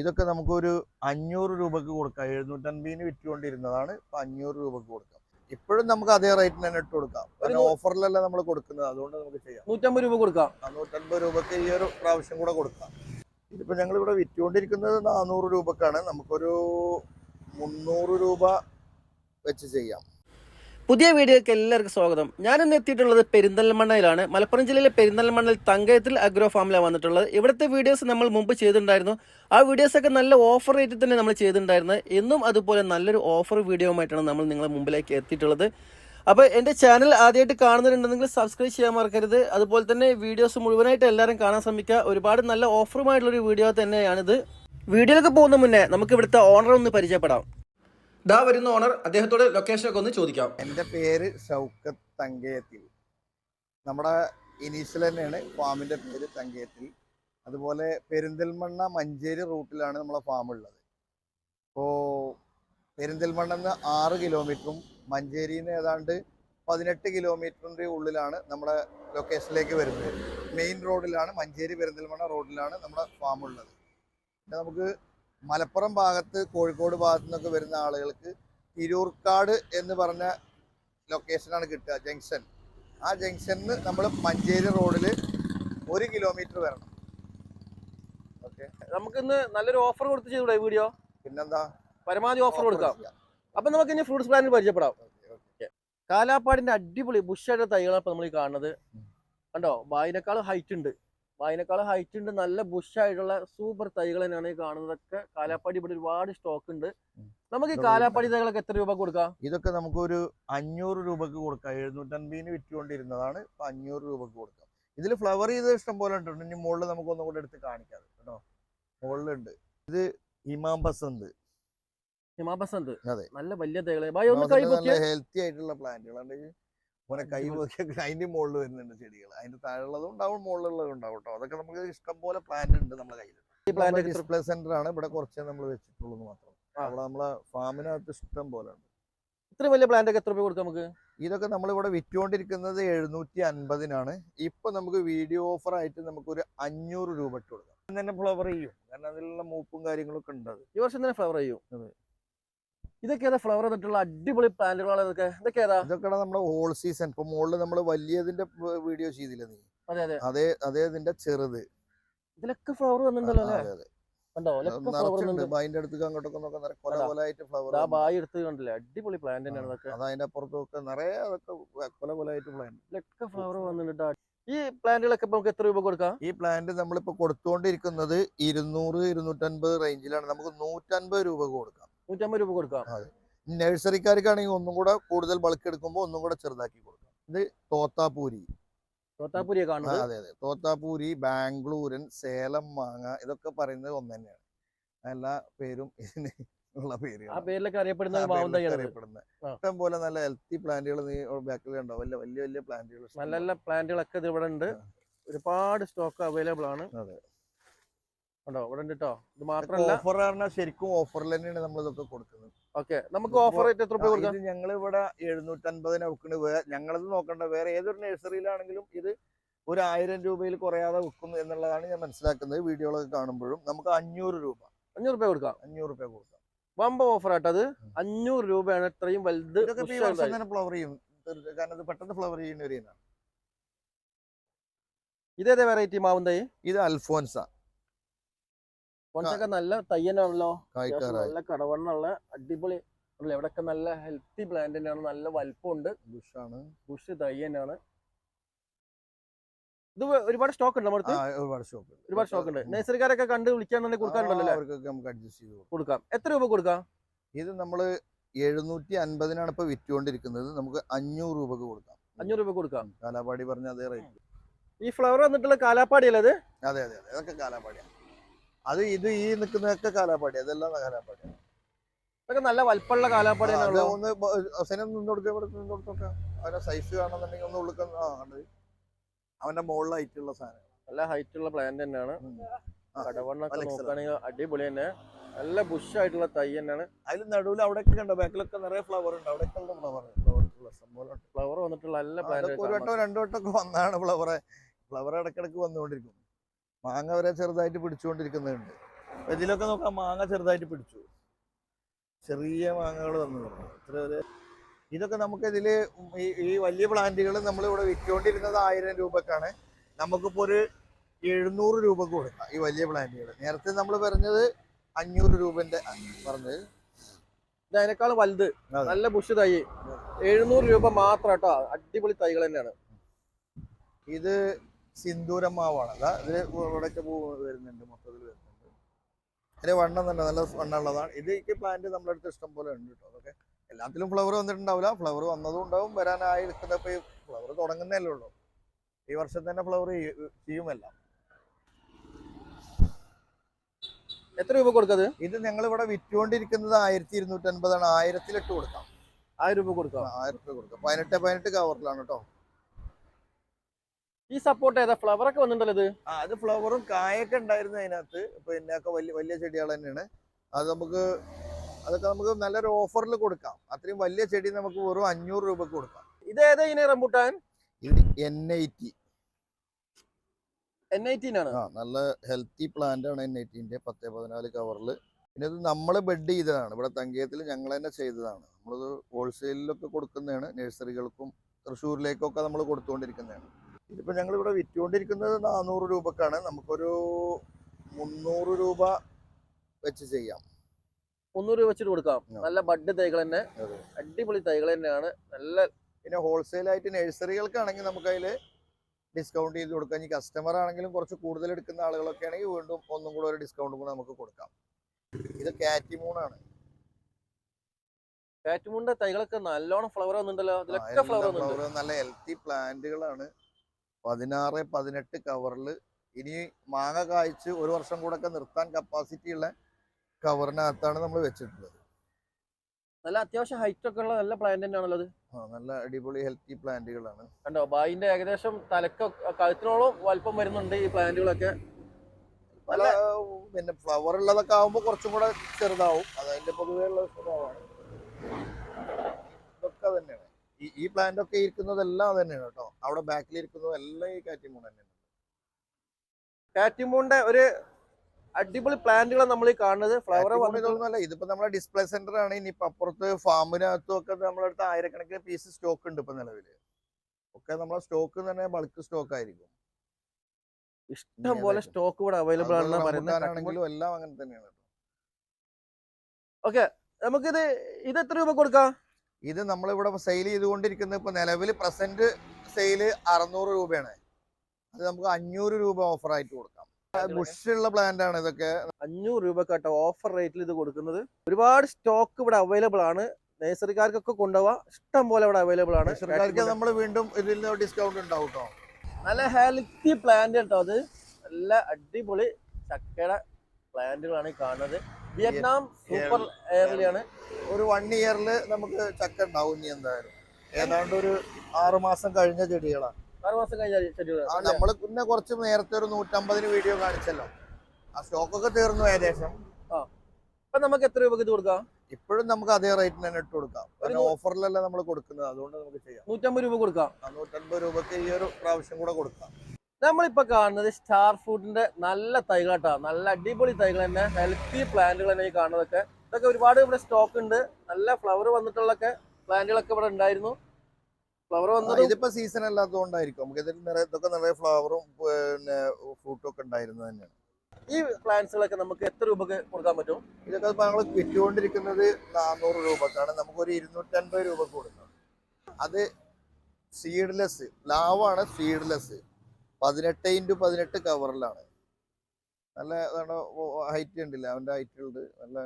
ഇതൊക്കെ നമുക്കൊരു അഞ്ഞൂറ് രൂപക്ക് കൊടുക്കാം. എഴുന്നൂറ്റൻപതിന് വിറ്റുകൊണ്ടിരുന്നതാണ് ഇപ്പൊ അഞ്ഞൂറ് രൂപക്ക് കൊടുക്കാം. ഇപ്പോഴും നമുക്ക് അതേ റേറ്റിന് തന്നെ ഇട്ട് കൊടുക്കാം. ഒരു ഓഫറിലല്ല നമ്മൾ കൊടുക്കുന്നത്. അതുകൊണ്ട് നമുക്ക് ചെയ്യാം. നൂറ്റമ്പത് രൂപ കൊടുക്കാം. നൂറ്റമ്പത് രൂപക്ക് ഈ ഒരു പ്രാവശ്യം കൂടെ കൊടുക്കാം. ഇതിപ്പോൾ ഞങ്ങൾ ഇവിടെ വിറ്റുകൊണ്ടിരിക്കുന്നത് നാനൂറ് രൂപക്കാണ്. നമുക്കൊരു മുന്നൂറ് രൂപ വെച്ച് ചെയ്യാം. പുതിയ വീഡിയോയ്ക്ക് എല്ലാവർക്കും സ്വാഗതം. ഞാനിന്ന് എത്തിയിട്ടുള്ളത് പെരിന്തൽമണ്ണയിലാണ്. മലപ്പുറം ജില്ലയിലെ പെരിന്തൽമണ്ണയിൽ തങ്കയത്തിൽ അഗ്രോ ഫാമിലാണ് വന്നിട്ടുള്ളത്. ഇവിടുത്തെ വീഡിയോസ് നമ്മൾ മുമ്പ് ചെയ്തിട്ടുണ്ടായിരുന്നു. ആ വീഡിയോസൊക്കെ നല്ല ഓഫർ റേറ്റിൽ തന്നെ നമ്മൾ ചെയ്തിട്ടുണ്ടായിരുന്നത് എന്നും അതുപോലെ നല്ലൊരു ഓഫർ വീഡിയോയുമായിട്ടാണ് നമ്മൾ നിങ്ങളെ മുമ്പിലേക്ക് എത്തിയിട്ടുള്ളത്. അപ്പോൾ എന്റെ ചാനൽ ആദ്യമായിട്ട് കാണുന്നുണ്ടെങ്കിൽ സബ്സ്ക്രൈബ് ചെയ്യാൻ മറക്കരുത്. അതുപോലെ തന്നെ വീഡിയോസ് മുഴുവനായിട്ട് എല്ലാവരും കാണാൻ ശ്രമിക്കുക. ഒരുപാട് നല്ല ഓഫറുമായിട്ടുള്ളൊരു വീഡിയോ തന്നെയാണിത്. വീഡിയോയിലേക്ക് പോകുന്ന മുന്നേ നമുക്ക് ഇവിടുത്തെ ഓണർ ഒന്ന് പരിചയപ്പെടാം. ദാ വരുന്ന ഓണർ അദ്ദേഹത്തോട് ലൊക്കേഷൻ ഒക്കെ ഒന്ന് ചോദിക്കാം. എന്റെ പേര് ഷൗക്കത്ത് തങ്കയത്തിൽ. നമ്മുടെ ഇനീഷ്യൽ തന്നെയാണ് ഫാമിന്റെ പേര് തങ്കയത്തിൽ. അതുപോലെ പെരിന്തൽമണ്ണ മഞ്ചേരി റൂട്ടിലാണ് നമ്മളെ ഫാം ഉള്ളത്. അപ്പോൾ പെരിന്തൽമണ്ണ നിന്ന് ആറ് കിലോമീറ്ററും മഞ്ചേരി നിന്ന് ഏതാണ്ട് പതിനെട്ട് കിലോമീറ്ററിന്റെ ഉള്ളിലാണ് നമ്മുടെ ലൊക്കേഷനിലേക്ക് വരുന്നത്. മെയിൻ റോഡിലാണ് മഞ്ചേരി പെരിന്തൽമണ്ണ റോഡിലാണ് നമ്മുടെ ഫാം ഉള്ളത്. നമുക്ക് മലപ്പുറം ഭാഗത്ത് കോഴിക്കോട് ഭാഗത്തു നിന്നൊക്കെ വരുന്ന ആളുകൾക്ക് തിരൂർക്കാട് എന്ന് പറഞ്ഞ ലൊക്കേഷനാണ് കിട്ടുക ജംഗ്ഷൻ. ആ ജംഗ്ഷനിൽ നമ്മൾ മഞ്ചേരി റോഡിൽ ഒരു കിലോമീറ്റർ വരണം. ഓക്കെ നമുക്കിന്ന് നല്ലൊരു ഓഫർ കൊടുത്ത് ചെയ്തൂടെ വീഡിയോ പിന്നെന്താ? പരമാവധി ഓഫർ കൊടുക്കാം. അപ്പൊ നമുക്ക് ഇനി ഫ്രൂട്ട്സ് പ്ലാനിൽ പരിചയപ്പെടാം. കാലാപ്പാടിന്റെ അടിപൊളി ബുഷായിട്ട് തൈകളാണ് ഇപ്പൊ നമ്മൾ ഈ കാണുന്നത് കണ്ടോ? വായിനേക്കാൾ ഹൈറ്റ് ഉണ്ട്. വായിനേക്കാൾ ഹൈറ്റ് ഉണ്ട്. നല്ല ബുഷായിട്ടുള്ള സൂപ്പർ തൈകൾ തന്നെയാണ് ഈ കാണുന്നതൊക്കെ. കാലാപ്പാടി ഇവിടെ ഒരുപാട് സ്റ്റോക്ക് ഉണ്ട്. നമുക്ക് ഈ കാലാപ്പാടി തൈകളൊക്കെ എത്ര രൂപ കൊടുക്കാം? ഇതൊക്കെ നമുക്ക് ഒരു അഞ്ഞൂറ് രൂപക്ക് കൊടുക്കാം. എഴുന്നൂറ്റൻപതിന് വിറ്റുകൊണ്ടിരുന്നതാണ്. ഇപ്പൊ അഞ്ഞൂറ് രൂപക്ക് കൊടുക്കാം. ഇതിൽ ഫ്ലവർ ചെയ്ത് ഇഷ്ടം പോലെ ഉണ്ട് ഇനി മുകളിൽ നമുക്ക് ഒന്നും കൂടെ എടുത്ത് കാണിക്കാം. കേട്ടോ. മുകളിലുണ്ട്. ഇത് ഇമാം ബസന്ത്. ഹിമാബസന്ത് അതെ. നല്ല വലിയ തൈകളെ. ഹെൽത്തി ആയിട്ടുള്ള പ്ലാന്റുകളാണ് ഓനെ കൈ നോക്കിയൊക്കെ അതിന്റെ അതിന്റെ മുകളിൽ വരുന്നുണ്ട് ചെടികൾ അതിന്റെ താഴെയുള്ളതും ഉണ്ടാവും മുകളിലുള്ളതും ഉണ്ടാവും കേട്ടോ. അതൊക്കെ നമുക്ക് ഇഷ്ടം പോലെ പ്ലാന്റ് ഉണ്ട് നമ്മുടെ കയ്യിൽ ഈ പ്ലാന്റ് ഡിസ്പ്ലേ സെന്റർ ആണ് ഇവിടെ കുറച്ചേ നമ്മൾ വെച്ചിട്ടുള്ളൂ മാത്രം. അവിടെ നമ്മളെ ഫാമിനകത്ത് ഇഷ്ടം പോലെ ഉണ്ട്. ഇത്ര വലിയ പ്ലാന്റ് ഒക്കെ എത്ര രൂപ കൊടുക്കാം നമുക്ക്? ഇതൊക്കെ നമ്മൾ നമ്മളിവിടെ വിറ്റുകൊണ്ടിരിക്കുന്നത് എഴുന്നൂറ്റി അൻപതിനാണ് ഇപ്പൊ നമുക്ക് വീഡിയോ ഓഫർ ആയിട്ട് നമുക്ക് ഒരു അഞ്ഞൂറ് രൂപ ഇട്ട് കൊടുക്കാം. തന്നെ ഫ്ലവർ ചെയ്യും. കാരണം അതിലുള്ള മൂപ്പും കാര്യങ്ങളൊക്കെ ഉണ്ട് ഈ വർഷം തന്നെ ഫ്ലവർ ചെയ്യും. ഇതൊക്കെ ഏതാ ഫ്ലവർ എന്നിട്ടുള്ള അടിപൊളി പ്ലാന്റുകളാണ് ഇതൊക്കെ? ഇതൊക്കെ ഏതാ? ഇതൊക്കെ നമ്മുടെ ഹോൾ സീസൺ ഇപ്പൊ മുകളിൽ നമ്മൾ വലിയതിന്റെ വീഡിയോ ചെയ്തില്ല നീ? അതെ അതെ. അതെ അതേ ഇതിന്റെ ചെറുത്. ഇതിലൊക്കെ ഫ്ലവർ വന്നിട്ടുണ്ടല്ലോ അല്ലേ? വന്നിട്ടുണ്ട്. അതിന്റെ അടുത്ത് അങ്ങോട്ടൊക്കെ കൊല. കൊലായിട്ട് ഫ്ലവർ ആ ബായി എടുത്ത് കണ്ടില്ലേ? അടിപൊളി പ്ലാന്റ് തന്നെയാണ് ഇതൊക്കെ. അത് അതിന്റെ അപ്പുറത്തൊക്കെ നിറയെ അതൊക്കെ കൊല കൊലായിട്ട് പ്ലാന്റ് ഇതിലൊക്കെ ഫ്ലവർ വന്നിട്ട് ഈ പ്ലാന്റുകളൊക്കെ നമുക്ക് എത്ര രൂപ കൊടുക്കാം? ഈ പ്ലാന്റ് നമ്മളിപ്പോ കൊടുത്തുകൊണ്ടിരിക്കുന്നത് ഇരുന്നൂറ് ഇരുന്നൂറ്റൻപത് റേഞ്ചിലാണ് നമുക്ക് നൂറ്റൻപത് രൂപ കൊടുക്കാം. നൂറ്റമ്പത് രൂപ കൊടുക്കാം. നഴ്സറിക്കാർക്കാണെങ്കിൽ ഒന്നും കൂടെ കൂടുതൽ ബൾക്ക് എടുക്കുമ്പോൾ ഒന്നും കൂടെ ചെറുതാക്കി കൊടുക്കാം. ഇത് തോത്താപ്പൂരി. തോത്താപ്പുരിയെ ആ, കാണുന്നത് അതെ അതെ. തോത്താപ്പൂരി ബാംഗ്ലൂരൻ സേലം മാങ്ങ ഇതൊക്കെ പറയുന്നത് ഒന്ന് തന്നെയാണ്. എല്ലാ പേരും ഇതിന് ഉള്ള ആ പേരിലൊക്കെ അറിയപ്പെടുന്ന. അറിയപ്പെടുന്നത് ആ. ഇഷ്ടം പോലെ നല്ല ഹെൽത്തി പ്ലാന്റുകൾ നീ ബാക്കിൽ ഉണ്ടാവും വലിയ വലിയ വലിയ പ്ലാന്റുകൾ നല്ല നല്ല പ്ലാന്റുകളൊക്കെ ഇത് ഇവിടെ ഉണ്ട്. ഒരുപാട് സ്റ്റോക്ക് അവൈലബിൾ ആണ്. അതെ. ഉണ്ടോ? ഇവിടെ ഉണ്ട് കേട്ടോ ഇത് മാത്രമല്ല ഓഫർ പറഞ്ഞാൽ ശരിക്കും ഓഫറിൽ തന്നെയാണ് നമ്മൾ ഇതൊക്കെ കൊടുക്കുന്നത്. ഓക്കെ. നമുക്ക് ഓഫർ ആയിട്ട് എത്ര രൂപ കൊടുക്കാം? ഞങ്ങൾ ഇവിടെ എഴുന്നൂറ്റൻപതിനെ വെക്കുന്നത് വേറെ ഞങ്ങളത് നോക്കണ്ട. വേറെ ഏതൊരു നഴ്സറിയിലാണെങ്കിലും ഇത് ഒരു ആയിരം രൂപയിൽ കുറയാതെ വിൽക്കുന്നു എന്നുള്ളതാണ് ഞാൻ മനസ്സിലാക്കുന്നത് വീഡിയോകളൊക്കെ കാണുമ്പോഴും. നമുക്ക് അഞ്ഞൂറ് രൂപ. അഞ്ഞൂറ് രൂപ കൊടുക്കാം? അഞ്ഞൂറ് രൂപ കൊടുക്കാം. വമ്പ ഓഫർ ആട്ടത് അത്. അഞ്ഞൂറ് രൂപയാണ് ഇത്രയും വലുത് ഇതൊക്കെ ഈ വർഷം തന്നെ ഫ്ലവർ ചെയ്യും. കാരണം ഇത് പെട്ടെന്ന് ഫ്ലവർ ചെയ്യുന്ന ഒരു ഇതേതേ വെറൈറ്റി മാവും തൈ ഇത് അൽഫോൻസ. കൊണ്ടൊക്കെ നല്ല തയ്യനാണല്ലോ നല്ല കടവണ്ണുള്ള അടിപൊളി ഇവിടെയൊക്കെ നല്ല ഹെൽത്തി പ്ലാന്റ് തന്നെയാണ്. നല്ല വലിപ്പമുണ്ട്. ബുഷാണ്. ബുഷ് തയ്യനാണ് ഇത് ഒരുപാട് സ്റ്റോക്ക് ഉണ്ട് നമ്മുടെ ഒരുപാട് സ്റ്റോക്ക് ഉണ്ട്. നഴ്സറിക്കാരൊക്കെ കണ്ട് വിളിക്കാന്നുണ്ടെങ്കിൽ കൊടുക്കാറുണ്ടല്ലോ അവർക്കൊക്കെ നമുക്ക് അഡ്ജസ്റ്റ് ചെയ്ത് കൊടുക്കാം. എത്ര രൂപ കൊടുക്കാം? ഇത് നമ്മൾ എഴുന്നൂറ്റി അൻപതിനാണ് ഇപ്പൊ വിറ്റുകൊണ്ടിരിക്കുന്നത്. നമുക്ക് അഞ്ഞൂറ് രൂപക്ക് കൊടുക്കാം. അഞ്ഞൂറ് രൂപ കൊടുക്കാം. കാലാപാടി പറഞ്ഞ അതേ റേറ്റ് ഈ ഫ്ലവർ വന്നിട്ടുള്ള കാലാപ്പാടി അല്ലേ അതെ അതെ അതെ. അതൊക്കെ കാലാപ്പാടിയാണ് അത് ഇത് ഈ നിൽക്കുന്നതൊക്കെ കാലാപ്പാടി അതെല്ലാം കാലാപ്പാടിയാണ് ഇതൊക്കെ നല്ല വലിപ്പമുള്ള കാലാപ്പാടി ഒന്ന് ഹസനെ നിന്ന് കൊടുക്കുക ഇവിടെ നിന്ന് കൊടുത്തൊക്കെ അവന്റെ സൈസ് കാണുന്നുണ്ടെങ്കിൽ ഒന്ന് ഉള്ളിൽ ആ കണ്ടത് അവന്റെ ഉള്ള സാധനം. നല്ല ഹൈറ്റ് ഉള്ള പ്ലാന്റ് തന്നെയാണ്. കടവണ്ണൊക്കെ നോക്കുകയാണെങ്കിൽ അടിപൊളി തന്നെ. നല്ല ബുഷ് ആയിട്ടുള്ള തൈ തന്നെയാണ്. അതിൽ നടുവിൽ അവിടെയൊക്കെ കണ്ടോ? ബാക്കിലൊക്കെ നിറയെ ഫ്ലവർ ഉണ്ട്. അവിടെ ഉള്ള ഫ്ലവർ ഫ്ലവർ വന്നിട്ടുള്ള നല്ല പ്ലാന്റ് ഒരു വട്ടം രണ്ടു വട്ടമൊക്കെ വന്നാണ് ഫ്ലവർ ഫ്ലവർ ഇടക്കിടക്ക് വന്നുകൊണ്ടിരിക്കും. മാങ്ങ വരെ ചെറുതായിട്ട് പിടിച്ചുകൊണ്ടിരിക്കുന്നുണ്ട് ഇതിലൊക്കെ നോക്കാം മാങ്ങ ചെറുതായിട്ട് പിടിച്ചു. ചെറിയ മാങ്ങകൾ വന്നു. ഇത്ര ഒരു ഇതൊക്കെ നമുക്ക് ഇതിൽ ഈ വലിയ പ്ലാന്റുകൾ നമ്മൾ ഇവിടെ വിറ്റുകൊണ്ടിരുന്നത് ആയിരം രൂപക്കാണ്. നമുക്കിപ്പോൾ ഒരു എഴുന്നൂറ് രൂപ കൊടുക്കാം ഈ വലിയ പ്ലാന്റുകൾ നേരത്തെ നമ്മൾ പറഞ്ഞത് അഞ്ഞൂറ് രൂപന്റെ പറഞ്ഞത്. ഇത് അതിനേക്കാൾ വലുത്. നല്ല ബുഷ് തൈ. എഴുന്നൂറ് രൂപ മാത്രം കേട്ടോ അടിപൊളി തൈകൾ തന്നെയാണ്. ഇത് സിന്ദൂരം മാവാണ് അതാ ഇതിൽ ഇവിടെയൊക്കെ പൂ വരുന്നുണ്ട് മൊത്തത്തിൽ വരുന്നുണ്ട്. അതിന് വണ്ണം തന്നെ നല്ല വണ്ണമുള്ളതാണ്. ഇത് ഈ പ്ലാന്റ് നമ്മുടെ അടുത്ത് ഇഷ്ടം പോലെ ഉണ്ട് കേട്ടോ അതൊക്കെ എല്ലാത്തിലും ഫ്ലവർ വന്നിട്ടുണ്ടാവില്ല. ഫ്ലവർ വന്നതും ഉണ്ടാവും വരാനായി നിൽക്കുന്ന ഇപ്പോൾ ഈ ഫ്ലവർ തുടങ്ങുന്നതല്ലേ ഉള്ളൂ. ഈ വർഷം തന്നെ ഫ്ലവർ ചെയ്യുമല്ല. എത്ര രൂപ കൊടുക്കത് ഇത് ഞങ്ങൾ ഇവിടെ വിറ്റുകൊണ്ടിരിക്കുന്നത് ആയിരത്തി ഇരുന്നൂറ്റി അൻപതാണ് ആയിരത്തിലിട്ട് കൊടുക്കാം. ആയിരം രൂപ കൊടുക്കാം. ആയിരം രൂപ കൊടുക്കാം. പതിനെട്ട് പതിനെട്ട് കവറിലാണ് കേട്ടോ ഈ സപ്പോർട്ട് ഏതാ? ഫ്ലവർ ഒക്കെ വന്നിട്ടുണ്ടല്ലോ ഇത്? ആ അത് ഫ്ലവറും കായൊക്കെ ഉണ്ടായിരുന്നു അതിനകത്ത്. പിന്നെ ഒക്കെ വലിയ വലിയ ചെടികൾ തന്നെയാണ്. അത് നമുക്ക് അതൊക്കെ നമുക്ക് നല്ലൊരു ഓഫറിൽ കൊടുക്കാം. അത്രയും വലിയ ചെടി നമുക്ക് വെറും അഞ്ഞൂറ് രൂപക്ക് കൊടുക്കാം. ഇത് ഏതാ ഇനി റംബൂട്ടാൻ? ഇത് എൻ ഐറ്റി എൻ ഐറ്റീൻ ആണ്. ആ നല്ല ഹെൽത്തി പ്ലാന്റ് ആണ് എൻ ഐറ്റിന്റെ പത്ത് പതിനാല് കവറിൽ പിന്നെ ഇത് നമ്മൾ ബെഡ് ചെയ്തതാണ്. ഇവിടെ തങ്കയത്തിൽ ഞങ്ങൾ തന്നെ ചെയ്തതാണ്. നമ്മളിത് ഹോൾസെയിലൊക്കെ കൊടുക്കുന്നതാണ്. നഴ്സറികൾക്കും തൃശ്ശൂരിലേക്കൊക്കെ നമ്മൾ കൊടുത്തുകൊണ്ടിരിക്കുന്നതാണ്. ഇതിപ്പോൾ ഞങ്ങൾ ഇവിടെ വിറ്റുകൊണ്ടിരിക്കുന്നത് നാനൂറ് രൂപക്കാണ്. നമുക്കൊരു മുന്നൂറ് രൂപ വെച്ച് ചെയ്യാം. മുന്നൂറ് രൂപ വെച്ചിട്ട് കൊടുക്കാം. നല്ല ബഡ് തൈകൾ തന്നെ. അടിപൊളി തൈകൾ തന്നെയാണ്. നല്ല പിന്നെ ഹോൾസെയിൽ ആയിട്ട് നഴ്സറികൾക്കാണെങ്കിൽ നമുക്ക് അതിൽ ഡിസ്കൗണ്ട് ചെയ്ത് കൊടുക്കാം. ഇനി കസ്റ്റമർ ആണെങ്കിലും കുറച്ച് കൂടുതൽ എടുക്കുന്ന ആളുകളൊക്കെ ആണെങ്കിൽ വീണ്ടും ഒന്നും കൂടെ ഒരു ഡിസ്കൗണ്ട് കൂടെ നമുക്ക് കൊടുക്കാം. ഇത് കാറ്റിമൂണാണ് കാറ്റുമുണ്ട തൈകളൊക്കെ നല്ലോണം ഫ്ലവർ വന്നിട്ടുണ്ടല്ലോ. അതിലൊക്കെ ഫ്ലവർ നല്ല ഹെൽത്തി പ്ലാന്റുകളാണ് പതിനാറ് പതിനെട്ട് കവറിൽ ഇനി മാങ്ങ കായ്ച്ച് ഒരു വർഷം കൂടെ ഒക്കെ നിർത്താൻ കപ്പാസിറ്റി ഉള്ള കവറിനകത്താണ് നമ്മൾ വെച്ചിട്ടുള്ളത്. നല്ല അത്യാവശ്യം ഹൈറ്റ് ഒക്കെ ഉള്ള നല്ല പ്ലാന്റ് തന്നെയാണല്ലോ അത് ആ നല്ല അടിപൊളി ഹെൽത്തി പ്ലാന്റുകളാണ് കണ്ടോ? ബായിന്റെ ഏകദേശം തലക്ക കഴുത്തിനോളം വലിപ്പം വരുന്നുണ്ട് ഈ പ്ലാന്റുകളൊക്കെ പല പിന്നെ ഫ്ലവർ ഉള്ളതൊക്കെ ആവുമ്പോൾ കുറച്ചും കൂടെ ചെറുതാവും. അത് അതിന്റെ പൊതുവേ ഉള്ള സ്വഭാവമാണ്. ഇതൊക്കെ തന്നെയാണ് ഈ ഈ പ്ലാന്റ് ഒക്കെ ഇരിക്കുന്നതെല്ലാം തന്നെയാണ് കേട്ടോ. അവിടെ ബാക്കിലിരിക്കുന്നതും ഇരിക്കുന്നതെല്ലാം ഈ കാറ്റിമൂൺ തന്നെയാണ്. കാറ്റിമൂണിന്റെ ഒരു അടിപൊളി പ്ലാന്റുകളാണ് നമ്മൾ ഈ കാണുന്നത്. ഫ്ലവർ വന്നിട്ടൊന്നുമല്ല വന്നിട്ട് ഇതിപ്പോ നമ്മളെ ഡിസ്പ്ലേ സെന്റർ ആണ്. ഇനിയിപ്പോ അപ്പുറത്ത് ഫാമിനകത്തും ഒക്കെ നമ്മുടെ അടുത്ത് ആയിരക്കണക്കിന് പീസ് സ്റ്റോക്ക് ഉണ്ട് ഇപ്പൊ നിലവിൽ. ഒക്കെ നമ്മളെ സ്റ്റോക്ക് തന്നെ ബൾക്ക് സ്റ്റോക്ക് ആയിരിക്കും. ഇഷ്ടം പോലെ സ്റ്റോക്ക് ഇവിടെ അവൈലബിൾ ആണെന്ന് പറയുന്നത്. എല്ലാം അങ്ങനെ തന്നെയാണ് ഓക്കെ നമുക്കിത് ഇത് എത്ര രൂപ കൊടുക്കാം? ഇത് നമ്മളിവിടെ സെയിൽ ചെയ്തുകൊണ്ടിരിക്കുന്നത് ഇപ്പൊ നിലവിൽ പ്രസന്റ് സെയിൽ അറുന്നൂറ് രൂപയാണ്. അത് നമുക്ക് അഞ്ഞൂറ് രൂപ ഓഫർ ആയിട്ട് കൊടുക്കാം. ബുഷുള്ള പ്ലാന്റ് ആണ് ഇതൊക്കെ. അഞ്ഞൂറ് രൂപ കേട്ടോ ഓഫർ റേറ്റിൽ ഇത് കൊടുക്കുന്നത്. ഒരുപാട് സ്റ്റോക്ക് ഇവിടെ അവൈലബിൾ ആണ്. നഴ്സറിക്കാർക്കൊക്കെ കൊണ്ടുപോവാ. ഇഷ്ടം പോലെ ഇവിടെ അവൈലബിൾ ആണ്. നമ്മൾ വീണ്ടും ഇതിൽ ഡിസ്കൗണ്ട് ഉണ്ടാവും കേട്ടോ നല്ല ഹെൽത്തി പ്ലാന്റ് കേട്ടോ അത്. നല്ല അടിപൊളി ചക്കയുടെ പ്ലാന്റുകളാണ് ഈ കാണുന്നത്. വിയറ്റ്നാം സൂപ്പർ എയർലിയാണ് ഒരു വൺ ഇയറിൽ നമുക്ക് ചക്ക ഉണ്ടാവും ഇനി എന്തായാലും. ഏതാണ്ട് ഒരു ആറു മാസം കഴിഞ്ഞ ചെടികളാണ്. നമ്മൾ മാസം കഴിഞ്ഞ നമ്മൾ പിന്നെ കുറച്ച് നേരത്തെ ഒരു നൂറ്റമ്പതിന് വീഡിയോ കാണിച്ചല്ലോ. ആ സ്റ്റോക്കൊക്കെ തീർന്നു ഏകദേശം. അപ്പൊ നമുക്ക് എത്ര രൂപക്ക് കൊടുക്കാം? ഇപ്പോഴും നമുക്ക് അതേ റേറ്റിന് തന്നെ ഇട്ട് കൊടുക്കാം. ഓഫറിലല്ല നമ്മൾ കൊടുക്കുന്നത്. അതുകൊണ്ട് നമുക്ക് ചെയ്യാം. നൂറ്റമ്പത് രൂപ കൊടുക്കാം. നൂറ്റമ്പത് രൂപക്ക് ഈ ഒരു പ്രാവശ്യം കൂടെ കൊടുക്കാം. നമ്മളിപ്പോ കാണുന്നത് സ്റ്റാർ ഫുഡിന്റെ നല്ല തൈകളാട്ടാ. നല്ല അടിപൊളി തൈകൾ തന്നെ. ഹെൽത്തി പ്ലാന്റുകൾ തന്നെ ഈ കാണുന്നതൊക്കെ. ഇതൊക്കെ ഒരുപാട് ഇവിടെ സ്റ്റോക്ക് ഉണ്ട്. നല്ല ഫ്ലവർ വന്നിട്ടുള്ളൊക്കെ പ്ലാന്റുകളൊക്കെ ഇവിടെ ഉണ്ടായിരുന്നു. ഫ്ലവർ വന്നത് ഇതിപ്പോ സീസൺ അല്ലാത്തതുകൊണ്ടായിരിക്കും. നമുക്ക് ഇതിൽ നിറയെ ഇതൊക്കെ നിറയെ ഫ്ലവറും പിന്നെ ഫ്രൂട്ടും ഒക്കെ ഉണ്ടായിരുന്നത് തന്നെയാണ് ഈ പ്ലാന്റ്സുകളൊക്കെ നമുക്ക് എത്ര രൂപക്ക് കൊടുക്കാൻ പറ്റും? ഇതൊക്കെ ഞങ്ങൾ വിറ്റുകൊണ്ടിരിക്കുന്നത് നാനൂറ് രൂപക്കാണ്. നമുക്കൊരു ഇരുന്നൂറ്റൻപത് രൂപ കൊടുക്കാം. അത് സീഡ്ലെസ് ലാവാണ് സീഡ്ലെസ് പതിനെട്ട് ഇന്റു പതിനെട്ട് കവറിലാണ്. നല്ല ഹൈറ്റ് ഉണ്ടല്ലോ? അവന്റെ ഹൈറ്റ് ഉണ്ട് നല്ല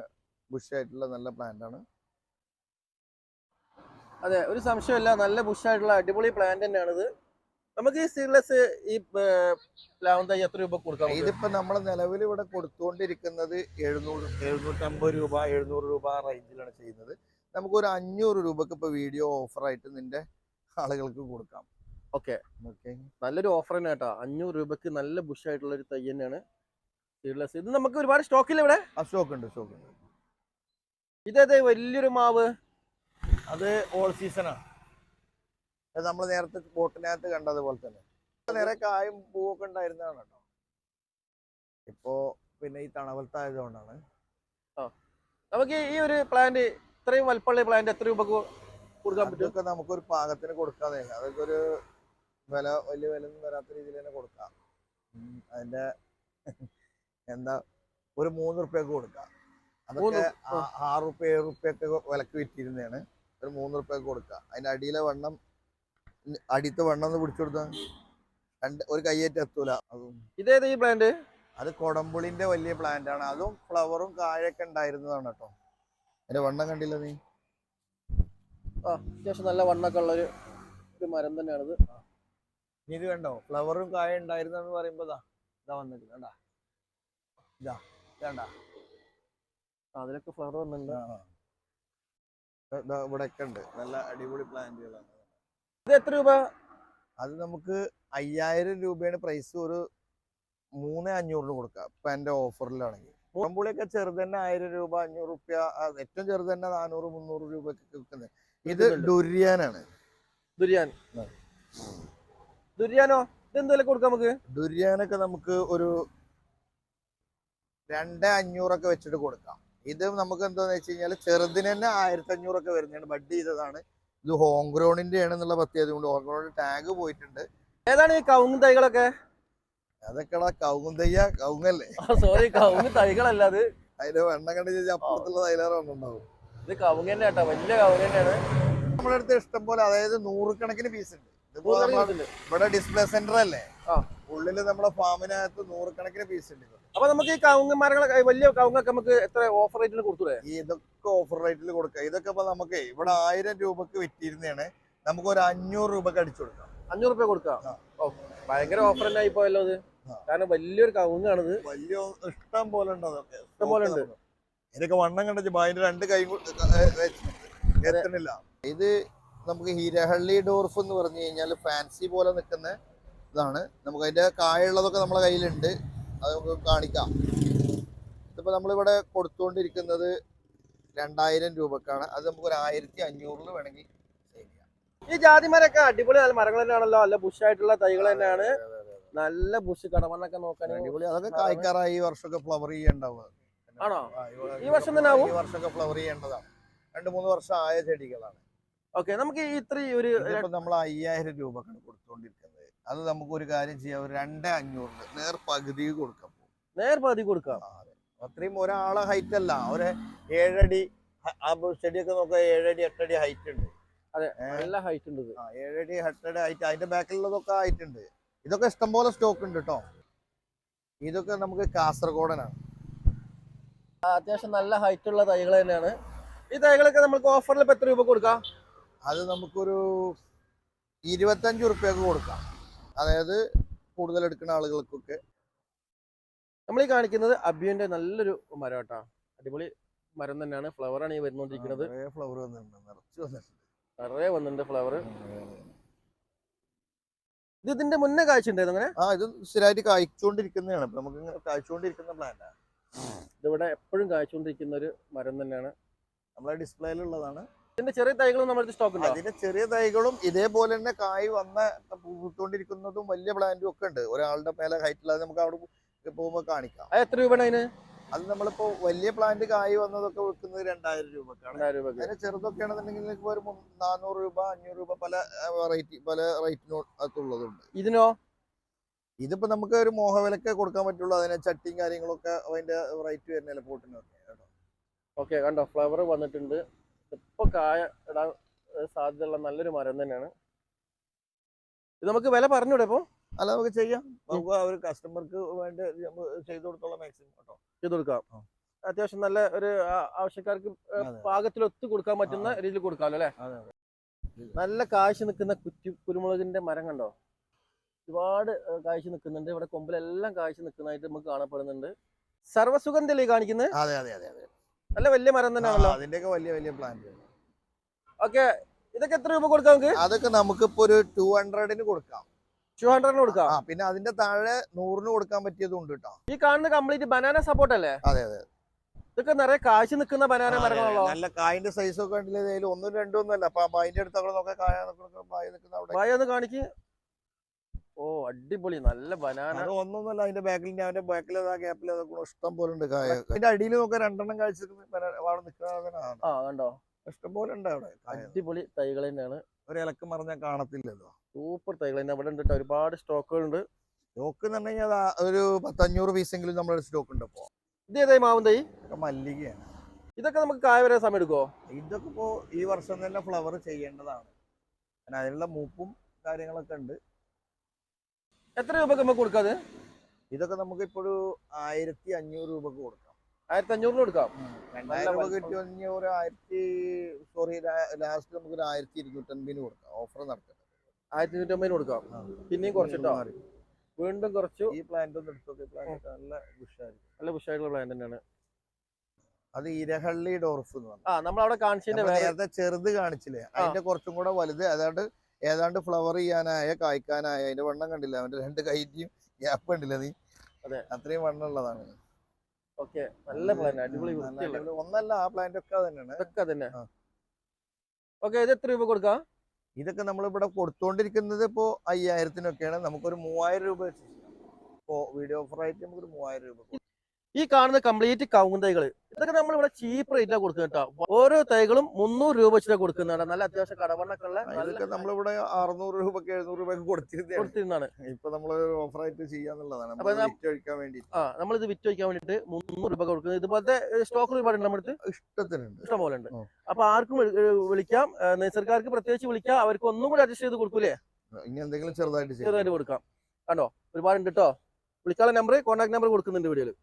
ബുഷ് ആയിട്ടുള്ള നല്ല പ്ലാന്റ് ആണ്. അതെ ഒരു സംശയമില്ല നല്ല ബുഷായിട്ടുള്ള അടിപൊളി പ്ലാന്റ് തന്നെയാണ് ഇത് നമുക്ക് ഈ സീഡ്ലെസ് ഈ പ്ലാവൻ തൈ എത്ര രൂപ കൊടുക്കാം ഇതിപ്പോ നമ്മൾ നിലവിൽ ഇവിടെ കൊടുത്തുകൊണ്ടിരിക്കുന്നത് എഴുന്നൂറ് എഴുന്നൂറ്റമ്പത് രൂപ എഴുന്നൂറ് രൂപ റേഞ്ചിലാണ് ചെയ്യുന്നത്. നമുക്ക് ഒരു അഞ്ഞൂറ് രൂപക്ക് ഇപ്പൊ വീഡിയോ ഓഫറായിട്ട് നിന്റെ ആളുകൾക്ക് കൊടുക്കാം. ഓക്കെ. ഓക്കെ. നല്ലൊരു ഓഫർ തന്നെ കേട്ടോ. അഞ്ഞൂറ് രൂപക്ക് നല്ല ബുഷായിട്ടുള്ള ഒരു തൈ തന്നെയാണ് സീഡ്ലെസ് ഇത് നമുക്ക് ഒരുപാട് സ്റ്റോക്കില്ല ഇവിടെ? സ്റ്റോക്ക് ഉണ്ട് സ്റ്റോക്ക് ഉണ്ട്. ഇതേ വലിയൊരു മാവ്? അത് ഓൾ സീസണാണ് അത് നമ്മൾ നേരത്തെ ബോട്ടിനകത്ത് കണ്ടതുപോലെ തന്നെ. നേരെ കായും പൂവൊക്കെ ഉണ്ടായിരുന്നതാണ് കേട്ടോ. ഇപ്പോ പിന്നെ ഈ തണവലത്തായതുകൊണ്ടാണ് നമുക്ക് ഈ ഒരു പ്ലാന്റ് ഇത്രയും വലിപ്പമുള്ള പ്ലാന്റ് എത്ര രൂപക്ക് കൊടുക്കാൻ പറ്റും? നമുക്ക് നമുക്കൊരു പാകത്തിന് കൊടുക്കാതെ അതൊക്കെ ഒരു വില വലിയ വില ഒന്നും വരാത്ത രീതിയിൽ തന്നെ കൊടുക്കാം. അതിന്റെ എന്താ ഒരു മൂന്ന് റുപ്യക്ക് കൊടുക്കാം. അതൊക്കെ ആറ് റുപ്യ ഏഴ് റുപ്യൊക്കെ വിലക്ക് വിറ്റിരുന്നതാണ്. ഒരു മൂന്ന് റുപ്യക്ക് കൊടുക്കുക അതിന്റെ അടിയിലെ വണ്ണം അടിയത്തെ വണ്ണം ഒന്ന് പിടിച്ചു കൊടുത്താൽ രണ്ട് ഒരു കയ്യേറ്റ് എത്തൂല. അതും. ഇതേത് ഈ പ്ലാന്റ് അത് കൊടമ്പുളിന്റെ വലിയ പ്ലാന്റ് ആണ്. അതും ഫ്ലവറും കായൊക്കെ ഉണ്ടായിരുന്നതാണ് കേട്ടോ. അതിന്റെ വണ്ണം കണ്ടില്ല നീ? ആ അത്യാവശ്യം നല്ല വണ്ണൊക്കെ ഉള്ള ഒരു ഒരു മരം തന്നെയാണിത്. ഇത് കണ്ടോ? ഫ്ലവറും കായ ഉണ്ടായിരുന്നെന്ന് പറയുമ്പോ ദാ ഇതാ വന്നിട്ട് കണ്ടാ? ഇതാ ഇതാണ്ടാ അതിലൊക്കെ ഫ്ലവർ വന്നിട്ടുണ്ട്. ഇവിടെ ഒക്കെ ഉണ്ട്. നല്ല അടിപൊളി പ്ലാന്റുകളാണ് ഇത് എത്ര രൂപ? അത് നമുക്ക് അയ്യായിരം രൂപയാണ് പ്രൈസ് ഒരു മൂന്ന് അഞ്ഞൂറിന് കൊടുക്കാം. ഇപ്പൊ എന്റെ ഓഫറിലാണെങ്കിൽ പുറംപുളിയൊക്കെ ചെറുത് തന്നെ ആയിരം രൂപ അഞ്ഞൂറ് റുപ്യ ഏറ്റവും ചെറുത് തന്നെ നാനൂറ് മുന്നൂറ് രൂപയ്ക്ക് വിൽക്കുന്നത് ഇത്. ഡുരിയാനാണ് ദുരിയാൻ. ഇത് ദുരിയാനോ ഇതെന്ത് കൊടുക്കാം നമുക്ക്? ഡുരിയാനൊക്കെ നമുക്ക് ഒരു രണ്ട് അഞ്ഞൂറൊക്കെ വെച്ചിട്ട് കൊടുക്കാം. ഇത് നമുക്ക് എന്താന്ന് വെച്ച് കഴിഞ്ഞാൽ ചെറുതിന് തന്നെ ആയിരത്തി അഞ്ഞൂറൊക്കെ വരുന്നതാണ്. ബഡ് ചെയ്തതാണ്. ഇത് ഹോം ഗ്രൗണ്ടിന്റെ ആണെന്നുള്ള പ്രത്യേകത കൊണ്ട് ഹോം ഗ്രൗണ്ട് ടാഗ് പോയിട്ടുണ്ട്. ഏതാണ് ഈ കവുങ്ങ് തൈകളൊക്കെ? അതൊക്കെ കൗങ്ങുന്തയ്യ കൗങ്ങല്ലേ സോറി കവുങ്ങ് തൈകളല്ല അത്. അതിന്റെ വെണ്ണ കണ്ടു കഴിഞ്ഞാൽ അപ്പുറത്തുള്ള തൈലാറ് ഉണ്ടാവും ഇത് കവുങ്ങ് തന്നെ കേട്ടോ വലിയ കവുങ്ങ് തന്നെയാണ്. നമ്മുടെ അടുത്ത് ഇഷ്ടം പോലെ അതായത് നൂറുകണക്കിന് പീസ് ഉണ്ട്. ഇവിടെ ഡിസ്പ്ലേ സെന്റർ അല്ലേ. ഉള്ളിൽ നമ്മുടെ ഫാമിനകത്ത് നൂറുകണക്കിന് പീസ് ഉണ്ട്. അപ്പൊ നമുക്ക് ഈ കൗങ്ങന്മാരെ വലിയ കവുങ്ങൊക്കെ നമുക്ക് എത്ര ഓഫർ റേറ്റിൽ കൊടുത്തൂടെ? ഇതൊക്കെ ഓഫർ റേറ്റിൽ കൊടുക്കുക ഇതൊക്കെ ഇപ്പൊ നമുക്ക് ഇവിടെ ആയിരം രൂപക്ക് വിറ്റിരുന്നതാണ്. നമുക്ക് ഒരു അഞ്ഞൂറ് രൂപക്ക് അടിച്ചു കൊടുക്കാം. അഞ്ഞൂറ് രൂപ കൊടുക്കാം? ഭയങ്കര ഓഫർ തന്നെ ആയിപ്പോയല്ലോ ആ. കാരണം വലിയൊരു കവുങ്ങാണിത് വലിയ ഇഷ്ടം പോലെ ഉണ്ട് അതൊക്കെ. ഇഷ്ടം പോലെ ഉണ്ട്. ഇതിനൊക്കെ വണ്ണം കണ്ടു അതിന്റെ രണ്ട് കൈ എത്തണില്ല. ഇത് നമുക്ക് ഹീരഹള്ളി ഡോർഫ് എന്ന് പറഞ്ഞു കഴിഞ്ഞാൽ ഫാൻസി പോലെ നിൽക്കുന്ന ഇതാണ്. നമുക്ക് അതിന്റെ കായുള്ളതൊക്കെ നമ്മളെ കയ്യിലുണ്ട്. അത് നമുക്ക് കാണിക്കാം. ഇതിപ്പോൾ നമ്മളിവിടെ കൊടുത്തുകൊണ്ടിരിക്കുന്നത് രണ്ടായിരം രൂപക്കാണ്. അത് നമുക്ക് ഒരു ആയിരത്തി അഞ്ഞൂറിൽ വേണമെങ്കിൽ സെയിൽ ചെയ്യാം. ഈ ജാതിമരൊക്കെ അടിപൊളി നല്ല മരങ്ങൾ തന്നെയാണല്ലോ. നല്ല ബുഷായിട്ടുള്ള തൈകൾ തന്നെയാണ്. നല്ല ബുഷ് കടമണ്ണൊക്കെ നോക്കാൻ അടിപൊളി. അതൊക്കെ കായ്ക്കാറായി ഈ വർഷമൊക്കെ ഫ്ലവർ ചെയ്യേണ്ടാവുക ആണോ? ഈ വർഷം തന്നെ? ഈ വർഷമൊക്കെ ഫ്ലവർ ചെയ്യേണ്ടതാണ്. രണ്ട് മൂന്ന് വർഷം ആയ ചെടികളാണ്. ഓക്കെ നമുക്ക് ഈ ഇത്ര ഒരു നമ്മൾ അയ്യായിരം രൂപക്കാണ് കൊടുത്തുകൊണ്ടിരിക്കുന്നത് അത് നമുക്ക് ഒരു കാര്യം ചെയ്യാം ഒരു രണ്ട് അഞ്ഞൂറിന് നേർ പകുതി കൊടുക്കാം. നേർ പകുതി കൊടുക്കാം. അത്രയും ഒരാളെ ഹൈറ്റ് അല്ല ഒരു ഏഴടി ചെടിയൊക്കെ നോക്കുക ഏഴടി എട്ടടി ഹൈറ്റ് ഉണ്ട്. അതെ നല്ല ഹൈറ്റ് ഉണ്ട് ഏഴടി എട്ടടി ഹൈറ്റ് അതിന്റെ ബാക്കിലുള്ളതൊക്കെ ഹൈറ്റ് ഉണ്ട്. ഇതൊക്കെ ഇഷ്ടംപോലെ സ്റ്റോക്ക് ഉണ്ട് കേട്ടോ ഇതൊക്കെ നമുക്ക് കാസർഗോഡനാണ്. അത്യാവശ്യം നല്ല ഹൈറ്റ് ഉള്ള തൈകൾ തന്നെയാണ്. ഈ തൈകളൊക്കെ നമുക്ക് ഓഫറിൽ ഇപ്പൊ എത്ര രൂപ കൊടുക്കാം? അത് നമുക്കൊരു ഇരുപത്തഞ്ച് ഉറുപ്പ്യക്ക് കൊടുക്കാം. അതായത് കൂടുതൽ എടുക്കുന്ന ആളുകൾക്കൊക്കെ. നമ്മൾ ഈ കാണിക്കുന്നത് അബിയന്റെ നല്ലൊരു മരം കേട്ടോ. അടിപൊളി മരം തന്നെയാണ്. ഫ്ലവർ ആണ് ഈ വരുന്നോണ്ടിരിക്കുന്നത്. ഫ്ലവർ വന്നിട്ടുണ്ട്. നിറയെ വന്നിട്ടുണ്ട് ഫ്ലവർ ഇത് ഇതിന്റെ മുന്നേ കാഴ്ച ഉണ്ടായിരുന്നു അങ്ങനെ? ആ ഇത് സ്ഥിരമായിട്ട് കായ്ച്ചുകൊണ്ടിരിക്കുന്നതാണ്. നമുക്ക് ഇങ്ങനെ കായ്ച്ചുകൊണ്ടിരിക്കുന്ന പ്ലാന്റാണ് ഇതിവിടെ എപ്പോഴും കാഴ്ചകൊണ്ടിരിക്കുന്ന ഒരു മരം തന്നെയാണ്. നമ്മളെ ഡിസ്പ്ലേയിലുള്ളതാണ് ഇതിന്റെ ചെറിയ തൈകളും നമ്മുടെ സ്റ്റോക്ക് ഉണ്ട്? അതിന്റെ ചെറിയ തൈകളും ഇതേപോലെ തന്നെ കായ് വന്ന പൂത്തുകൊണ്ടിരിക്കുന്നതും വലിയ പ്ലാന്റും ഒക്കെ ഉണ്ട്. ഒരാളുടെ മേലെ ഹൈറ്റില്ലാതെ നമുക്ക് അവിടെ പോകുമ്പോൾ കാണിക്കാം. അത് എത്ര രൂപയാണ് അതിന്? അത് നമ്മളിപ്പോ വലിയ പ്ലാന്റ് കായ് വന്നതൊക്കെ വിൽക്കുന്നത് രണ്ടായിരം രൂപക്കാണ്. അതിന് ചെറുതൊക്കെ ആണെന്നുണ്ടെങ്കിൽ ഇപ്പൊ ഒരു നാനൂറ് രൂപ അഞ്ഞൂറ് രൂപ പല വെറൈറ്റി പല റേറ്റിനകത്തുള്ളതുണ്ട് ഇതിനോ? ഇതിപ്പോ നമുക്ക് ഒരു മോഹവിലൊക്കെ കൊടുക്കാൻ പറ്റുള്ളൂ. അതിന് ചട്ടിയും കാര്യങ്ങളൊക്കെ അതിന്റെ റേറ്റ് വരുന്നില്ല പോട്ടിനൊക്കെ കേട്ടോ ഓക്കെ കണ്ടോ? ഫ്ലവർ വന്നിട്ടുണ്ട്. ഇപ്പൊ കായ ഇടാൻ സാധ്യതയുള്ള നല്ലൊരു മരം തന്നെയാണ്. ഇത് നമുക്ക് വില പറഞ്ഞൂടെ ഇപ്പൊ? അല്ല നമുക്ക് ചെയ്യാം. നമുക്ക് ആ ഒരു കസ്റ്റമർക്ക് വേണ്ടി ചെയ്തു കൊടുത്തോളാം മാക്സിമം കേട്ടോ. ചെയ്ത് കൊടുക്കാം. അത്യാവശ്യം നല്ല ഒരു ആവശ്യക്കാർക്ക് പാകത്തിൽ ഒത്തു കൊടുക്കാൻ പറ്റുന്ന രീതിയിൽ കൊടുക്കാമല്ലോ അല്ലെ? നല്ല കാഴ്ച നിൽക്കുന്ന കുറ്റി കുരുമുളകിന്റെ മരം കണ്ടോ? ഒരുപാട് കാഴ്ച നിൽക്കുന്നുണ്ട്. ഇവിടെ കൊമ്പിലെല്ലാം കാഴ്ച നിൽക്കുന്നതായിട്ട് നമുക്ക് കാണപ്പെടുന്നുണ്ട്. സർവസുഗന്ധല്ലേ കാണിക്കുന്നത്? അതെ അതെ അതെ അതെ. നല്ല വലിയ മരം തന്നെയാണല്ലോ. അതിന്റെയൊക്കെ വലിയ വലിയ പ്ലാന്റ് ഓക്കെ ഇതൊക്കെ എത്ര രൂപ കൊടുക്കാം നമുക്ക്? അതൊക്കെ നമുക്കിപ്പോ ഒരു ടു ഹൺഡ്രഡിന് കൊടുക്കാം. ടു ഹൺഡ്രഡിന് കൊടുക്കാം? പിന്നെ അതിന്റെ താഴെ നൂറിന് കൊടുക്കാൻ പറ്റിയതും ഉണ്ട് കേട്ടോ ഈ കാണുന്ന കംപ്ലീറ്റ് ബനാന സപ്പോർട്ട് അല്ലേ? അതെ അതെ ഇതൊക്കെ നിറയെ കാശ് നിൽക്കുന്ന ബനാന മരങ്ങളാണല്ലോ. നല്ല കായിന്റെ സൈസ് ഒക്കെ ഇതിൽ ഒന്നും രണ്ടും ഒന്നും അല്ല. അപ്പൊ അതിന്റെ അടുത്ത് അവിടെ നോക്കാൻ കായ നിൽക്കുന്ന അവിടെ. വായ ഒന്ന് കാണിക്ക്. ഓ അടിപൊളി. നല്ല ബനാന അത് ഒന്നൊന്നുമല്ല അതിന്റെ ബാക്കിൽ അവന്റെ ബാക്കിൽ ആ ഗ്യാപ്പിൽ അതൊക്കെ ഇഷ്ടം പോലെ ഉണ്ട് കായ അതിന്റെ അടിയിൽ നോക്കാൻ രണ്ടെണ്ണം കഴിച്ചിട്ട് അവിടെ നിൽക്കുന്നതാണ് ആ കണ്ടോ? ഇഷ്ടം പോലെ ഉണ്ട് അവിടെ അടിപൊളി തൈകൾ തന്നെയാണ്. ഒരു ഇലക്ക് മറിഞ്ഞാൽ കാണത്തില്ലല്ലോ. സൂപ്പർ തൈകൾ തന്നെ അവിടെ ഉണ്ട് ഒരുപാട് സ്റ്റോക്കുകൾ ഉണ്ട്. സ്റ്റോക്ക് എന്ന് പറഞ്ഞു കഴിഞ്ഞാൽ അത് ഒരു പത്തഞ്ഞൂറ് പീസെങ്കിലും നമ്മുടെ സ്റ്റോക്ക് ഉണ്ട് ഇപ്പോ. ഇത് ഏതായി മാവും തൈ? ഇതൊക്കെ മല്ലികയാണ്. ഇതൊക്കെ നമുക്ക് കായ വരാൻ സമയം എടുക്കുമോ ഇതൊക്കെ ഇപ്പോ ഈ വർഷം തന്നെ ഫ്ലവർ ചെയ്യേണ്ടതാണ്. അതിനുള്ള മൂപ്പും കാര്യങ്ങളൊക്കെ ഉണ്ട്. എത്ര രൂപക്ക് നമുക്ക് കൊടുക്കാത് ഇതൊക്കെ നമുക്ക് ഇപ്പോഴൊരു ആയിരത്തി അഞ്ഞൂറ് രൂപക്ക് കൊടുക്കാം. ആയിരത്തി അഞ്ഞൂറിന് കൊടുക്കാം രണ്ടായിരം രൂപ. കിട്ടി ഒരു ആയിരത്തി സോറി ലാസ്റ്റ് നമുക്ക് ഒരു ആയിരത്തി ഇരുന്നൂറ്റൻപതിന് കൊടുക്കാം. ഓഫർ നടക്കട്ടെ. ആയിരത്തി ഇരുന്നൂറ്റമ്പതിന് കൊടുക്കാം പിന്നെയും കുറച്ചിട്ടോ? മാറി. വീണ്ടും കുറച്ചു? ഈ പ്ലാന്റ് ഒന്ന് എടുത്തു പ്ലാന്റ് നല്ല ബുഷായിരിക്കും നല്ല ബുഷായിട്ടുള്ള പ്ലാന്റ് തന്നെയാണ്. അത് ഇരഹള്ളി ഡോർഫ് എന്ന് പറഞ്ഞു. ആ നമ്മൾ അവിടെ കാണിച്ചതിന്റെ നേരത്തെ ചെറുത് കാണിച്ചില്ലേ? അതിന്റെ കുറച്ചും കൂടെ വലുത്. ഏതാണ്ട് ഏതാണ്ട് ഫ്ലവർ ചെയ്യാനായ കായ്ക്കാനായ അതിന്റെ വണ്ണം കണ്ടില്ല? അവന്റെ രണ്ട് കൈറ്റിയും ഗ്യാപ്പ് കണ്ടില്ല നീ? അതെ. അത്രയും വണ്ണം ഉള്ളതാണ്. ഓക്കെ. നല്ല പ്ലാന്റ് അടിപൊളി. ഒന്നല്ല ആ പ്ലാന്റ് ഒക്കെ തന്നെയാണ്. ഇതൊക്കെ തന്നെ. ആ. ഓക്കെ ഇത് എത്ര രൂപ കൊടുക്കാം? ഇതൊക്കെ നമ്മൾ ഇവിടെ കൊടുത്തോണ്ടിരിക്കുന്നത് ഇപ്പോ അയ്യായിരത്തിനൊക്കെയാണ്. നമുക്കൊരു മൂവായിരം രൂപ വെച്ച് ചെയ്യാം. ഇപ്പോ വീഡിയോ ഓഫർ ആയിട്ട് നമുക്കൊരു മൂവായിരം രൂപ. ഈ കാണുന്ന കംപ്ലീറ്റ് കവുങ്ങ് തൈകൾ. ഇതൊക്കെ നമ്മൾ ഇവിടെ ചീപ്പ് റേറ്റിലാണ് കൊടുക്കുന്നത് കേട്ടോ ഓരോ തൈകളും മുന്നൂറ് രൂപ വെച്ചിട്ട് കൊടുക്കുന്നതാണ്. നല്ല അത്യാവശ്യം കടവണ്ണൊക്കെ ഉള്ള നമ്മളിവിടെ അറുന്നൂറ് രൂപയ്ക്ക് എഴുന്നൂറ് രൂപയ്ക്ക് കൊടുത്തിരുന്നതാണ്. ഇപ്പൊ നമ്മൾ ഓഫർ ആയിട്ട് ചെയ്യാന്നുള്ളതാണ്. ആ നമ്മൾ ഇത് വിറ്റ് വയ്ക്കാൻ വേണ്ടിയിട്ട്. മുന്നൂറ് രൂപ കൊടുക്കുന്നത്. ഇതുപോലത്തെ സ്റ്റോക്ക് ഒരുപാട് നമ്മുടെ അടുത്ത്? ഇഷ്ടത്തിനുണ്ട്. ഇഷ്ടം പോലെ ഉണ്ട്. അപ്പൊ ആർക്കും വിളിക്കാം. നിസർക്കാർക്ക് പ്രത്യേകിച്ച് വിളിക്കാം. അവർക്ക് ഒന്നും കൂടി അഡ്ജസ്റ്റ് ചെയ്ത് കൊടുക്കൂലേ? ഇനി എന്തെങ്കിലും ചെറുതായിട്ട് ചെറുതായിട്ട് കൊടുക്കാം. കണ്ടോ? ഒരുപാടുണ്ട് കേട്ടോ വിളിക്കാനുള്ള നമ്പർ കോൺടാക്ട് നമ്പർ കൊടുക്കുന്നുണ്ട് വീഡിയോയിൽ.